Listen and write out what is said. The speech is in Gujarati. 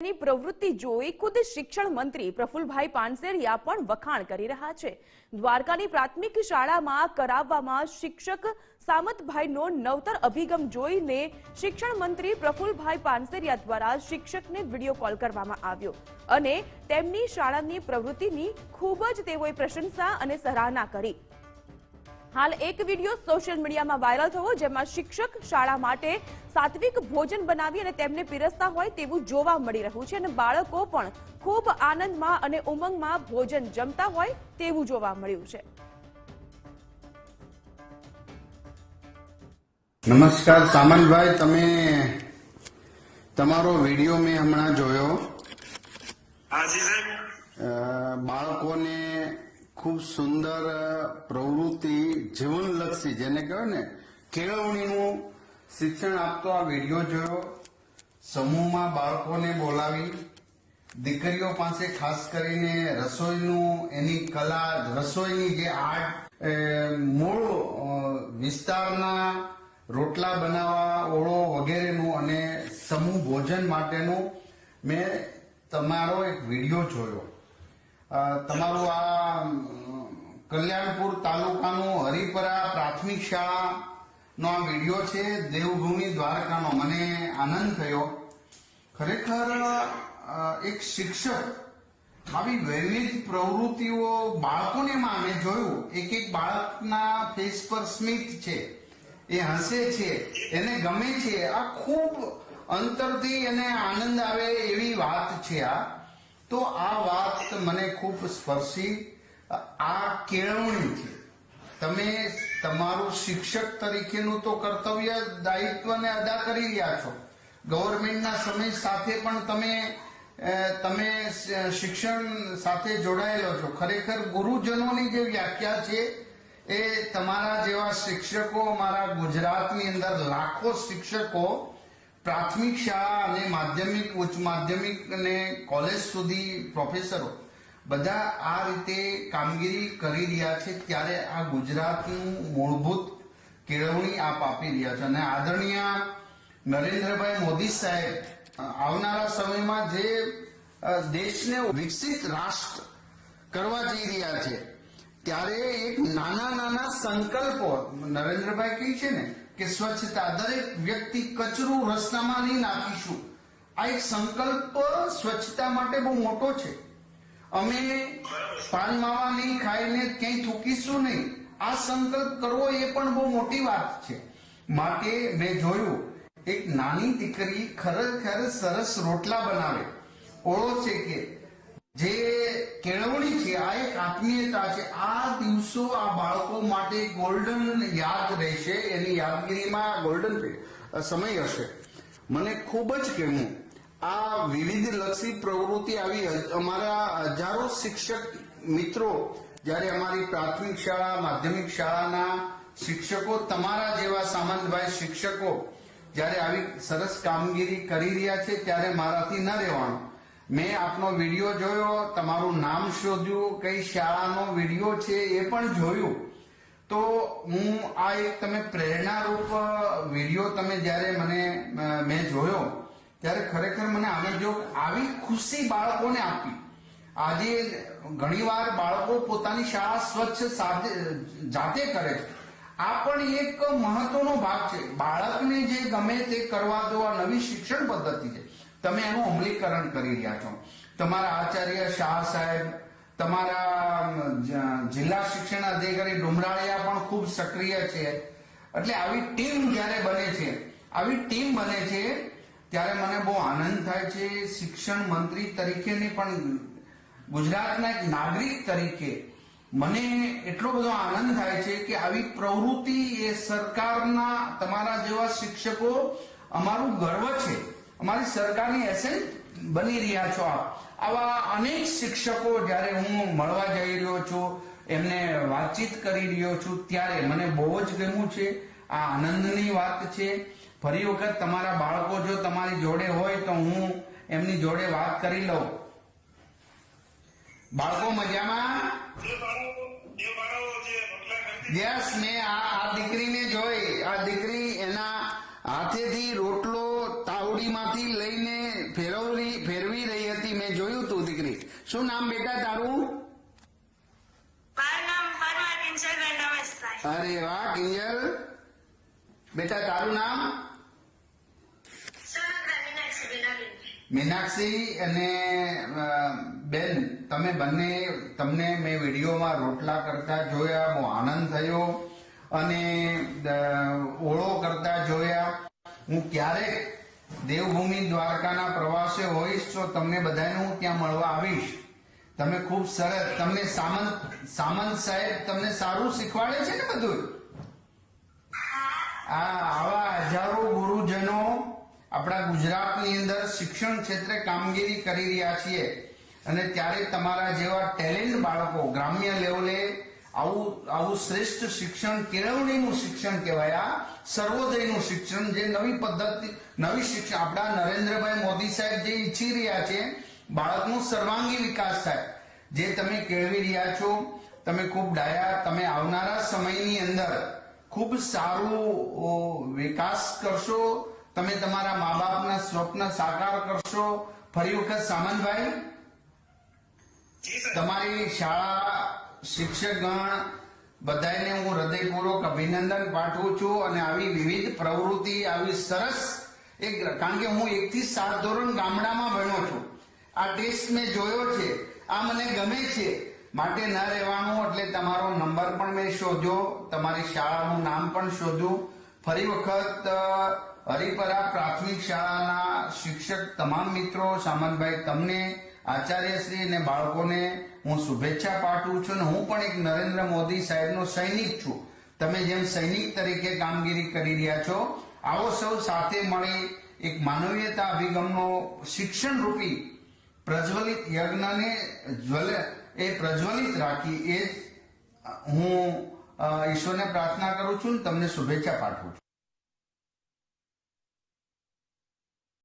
ની પ્રવૃત્તિ જોઈ ખુદ શિક્ષણ મંત્રી પ્રફુલભાઈ પાનસેરિયા પણ વખાણ કરી રહ્યા છે. દ્વારકાની પ્રાથમિક શાળામાં કરાવવામાં શિક્ષક સામતભાઈનો નવતર અભિગમ જોઈને શિક્ષણ મંત્રી પ્રફુલભાઈ પાનસેરિયા દ્વારા શિક્ષકને વીડિયો કોલ કરવામાં આવ્યો અને તેમની શાળાની પ્રવૃત્તિની ખૂબ જ તેઓએ પ્રશંસા અને સરાહના કરી. હાલ એક વીડિયો સોશિયલ મીડિયામાં વાયરલ થયો જેમાં શિક્ષક શાળા માટે સાત્વિક ભોજન બનાવી અને તેમને પીરસતા હોય તેવું જોવા મળી રહ્યું છે અને બાળકો પણ ખૂબ આનંદમાં અને ઉમંગમાં ભોજન જમતા હોય તેવું જોવા મળ્યું છે. નમસ્કાર સામંતભાઈ તમે તમારો વીડિયો મેં હમણાં જોયો. બાળકોને ખૂબ સુંદર પ્રવૃત્તિ જીવનલક્ષી, જેને કહેવાય ને, કેળવણીનું શિક્ષણ આપતો આ વીડિયો જોયો. સમૂહમાં બાળકોને બોલાવી. દીકરીઓ પાસે ખાસ કરીને રસોઈનું, એની કલા, રસોઈની જે આર્ટ મૂળ વિસ્તારના રોટલા બનાવવા ઓળો વગેરેનું અને સમૂહ ભોજન માટેનું મેં તમારો એક વીડિયો જોયો. તમારું આ કલ્યાણપુર તાલુકાનું હરિપરા પ્રાથમિક શાળાનો આ વીડિયો છે, દેવભૂમિ દ્વારકાનો. મને આનંદ થયો. ખરેખર એક શિક્ષક આવી વૈવિધ પ્રવૃત્તિઓ બાળકોને માં મેં જોયું. એક એક બાળકના ફેસ પર સ્મિત છે, એ હસે છે, એને ગમે છે. આ ખૂબ અંતરથી એને આનંદ આવે એવી વાત છે આ. તો આ વાત મને ખૂબ સ્પર્શી. આ કેળવણી છે. તમે તમારું શિક્ષક તરીકેનું તો કર્તવ્ય દાયિત્વને અદા કરી રહ્યા છો. ગવર્મેન્ટના સમય સાથે પણ તમે તમે શિક્ષણ સાથે જોડાયેલો છો. ખરેખર ગુરુજનોની જે વ્યાખ્યા છે, એ તમારા જેવા શિક્ષકો, અમારા ગુજરાતની અંદર લાખો શિક્ષકો પ્રાથમિક શાળા અને માધ્યમિક, ઉચ્ચ માધ્યમિક અને કોલેજ સુધી પ્રોફેસરો બધા આ રીતે કામગીરી કરી રહ્યા છે ત્યારે આ ગુજરાતનું મૂળભૂત કેળવણી આપ આપી રહ્યા છો. અને આદરણીય નરેન્દ્રભાઈ મોદી સાહેબ આવનારા સમયમાં જે દેશને વિકસિત રાષ્ટ્ર કરવા જઈ રહ્યા છે, ત્યારે એક નાના નાના સંકલ્પો નરેન્દ્રભાઈ કહે છે ને કે સ્વચ્છતા દરેક વ્યક્તિ કચરું રસ્તામાં નહીં નાખીશું. આ એક સંકલ્પ સ્વચ્છતા માટે બહુ મોટો છે. અમે પાન માવા નહીં ખાઈને ક્યાંય થૂકીશું નહીં. આ સંકલ્પ કરવો એ પણ બહુ મોટી વાત છે. માટે મેં જોયું, એક નાની દીકરી ખરેખર સરસ રોટલા બનાવે. ઓળો છે કે જે કેળવણી છે, આ એક આત્મીયતા છે. આ દિવસો આ બાળકો માટે ગોલ્ડન યાદ રહેશે. એની યાદગીરીમાં ગોલ્ડન સમય હશે. મને ખૂબ જ કહેવું આ વિવિધ લક્ષી પ્રવૃત્તિ આવી. અમારા હજારો શિક્ષક મિત્રો, જ્યારે અમારી પ્રાથમિક શાળા, માધ્યમિક શાળાના શિક્ષકો, તમારા જેવા સામંતભાઈ શિક્ષકો જ્યારે આવી સરસ કામગીરી કરી રહ્યા છે, ત્યારે મારાથી ન રહેવાનું. મેં આપનો વીડિયો જોયો, તમારું નામ શોધ્યું, કઈ શાળાનો વીડિયો છે એ પણ જોયું. તો હું આ એક તમે પ્રેરણારૂપ વીડિયો તમે જ્યારે મને મેં જોયો, ત્યારે ખરેખર મને આનંદ જો આવી ખુશી બાળકોને આપી. આજે ઘણીવાર બાળકો પોતાની શાળા સ્વચ્છ જાતે કરે છે. આ પણ એક મહત્વનો ભાગ છે. બાળકને જે ગમે તે કરવા દો, આ નવી શિક્ષણ પદ્ધતિ છે. તમે એનું અમલીકરણ કરી રહ્યા છો. તમારા આચાર્ય શાહ સાહેબ, તમારા જિલ્લા શિક્ષણ અધિકારી ડુમરાળિયા પણ ખૂબ સક્રિય છે. એટલે આવી ટીમ જ્યારે બને છે, આવી ટીમ બને છે, ત્યારે મને બહુ આનંદ થાય છે શિક્ષણ મંત્રી તરીકેની પણ, ગુજરાતના એક નાગરિક તરીકે મને એટલો બધો આનંદ થાય છે કે આવી પ્રવૃત્તિ એ સરકારના, તમારા જેવા શિક્ષકો અમારું ગર્વ છે. અમારી સરકારની એસેન્ટ બની રહ્યા છો આપ. આવા અનેક શિક્ષકો જ્યારે હું મળવા જઈ રહ્યો છું એમને વાતચીત કરી રહ્યો છું ત્યારે મને બહુ જ ગમ્યું છે. આ આનંદની વાત છે. ફરી વખત તમારા બાળકો જો તમારી જોડે હોય તો હું એમની જોડે વાત કરી લઉં. બાળકો મજામાં? યસ મેં આ આ દીકરીને જોઈ. આ દીકરી એના ફેરવી રહી હતી. મેં જોયું તું દીકરી. શું નામ બેટા તારું? અરે વાહ કિંજલ. બેટા તારું નામ? મીનાક્ષી અને બેન તમે બંને તમને મેં વિડીયોમાં રોટલા કરતા જોયા બહુ આનંદ થયો અને ઓળો કરતા જોયા. હું ક્યારેક દેવભૂમિ દ્વારકાના પ્રવાસે હોઈશ, તો તમને બધાને હું ત્યાં મળવા આવીશ. તમે ખૂબ સરસ, તમને સામંત સામંત સાહેબ તમને સારું શીખવાડે છે ને બધું? આ આવા હજારો ગુરુજનો આપણા ગુજરાતની અંદર શિક્ષણ ક્ષેત્રે કામગીરી કરી રહ્યા છીએ. અને ત્યારે તમારા જેવા ટેલેન્ટ બાળકો ગ્રામ્ય લેવલે આવું આવું શ્રેષ્ઠ શિક્ષણ કેળવણીનું શિક્ષણ કહેવાય. આ સર્વોદયનું શિક્ષણ જે નવી પદ્ધતિ નવી શિક્ષણ આપણા નરેન્દ્રભાઈ મોદી સાહેબ જે ઈચ્છી રહ્યા છે બાળકનો સર્વાંગી વિકાસ થાય. જે તમે કેળવી રહ્યા છો તમે ખૂબ ડાયા તમે આવનારા સમયની અંદર ખૂબ સારું વિકાસ કરશો તમે તમારા મા બાપના સ્વપ્ન સાકાર કરશો. ફરી વખત સામંતભાઈ તમારી શાળા શિક્ષકગણ બધાને હું હૃદયપૂર્વક અભિનંદન પાઠવું છું અને આવી વિવિધ પ્રવૃત્તિ, આવી સરસ એક કારણ કે હું એકથી સાત ધોરણ ગામડામાં ભણ્યો છું. આ ટેસ્ટ મેં જોયો છે. આ મને ગમે છે. માટે ન રહેવાનું એટલે તમારો નંબર પણ મેં શોધ્યો. તમારી શાળાનું નામ પણ શોધ્યું. ફરી વખત હરિપરા પ્રાથમિક શાળાના શિક્ષક તમામ મિત્રો, સામંતભાઈ, તમને આચાર્યશ્રી અને બાળકોને હું શુભેચ્છા પાઠવું છું અને હું પણ એક નરેન્દ્ર મોદી સાહેબનો સૈનિક છું. તમે જેમ સૈનિક તરીકે કામગીરી કરી રહ્યા છો, આવો સૌ સાથે મળી એક માનવીયતા અભિગમનો શિક્ષણ રૂપી પ્રજ્વલિત યજ્ઞને જ્વલ, એ પ્રજ્વલિત રાખી એ હું ઈશ્વરને પ્રાર્થના કરું છું તમને શુભેચ્છા પાઠવું છું.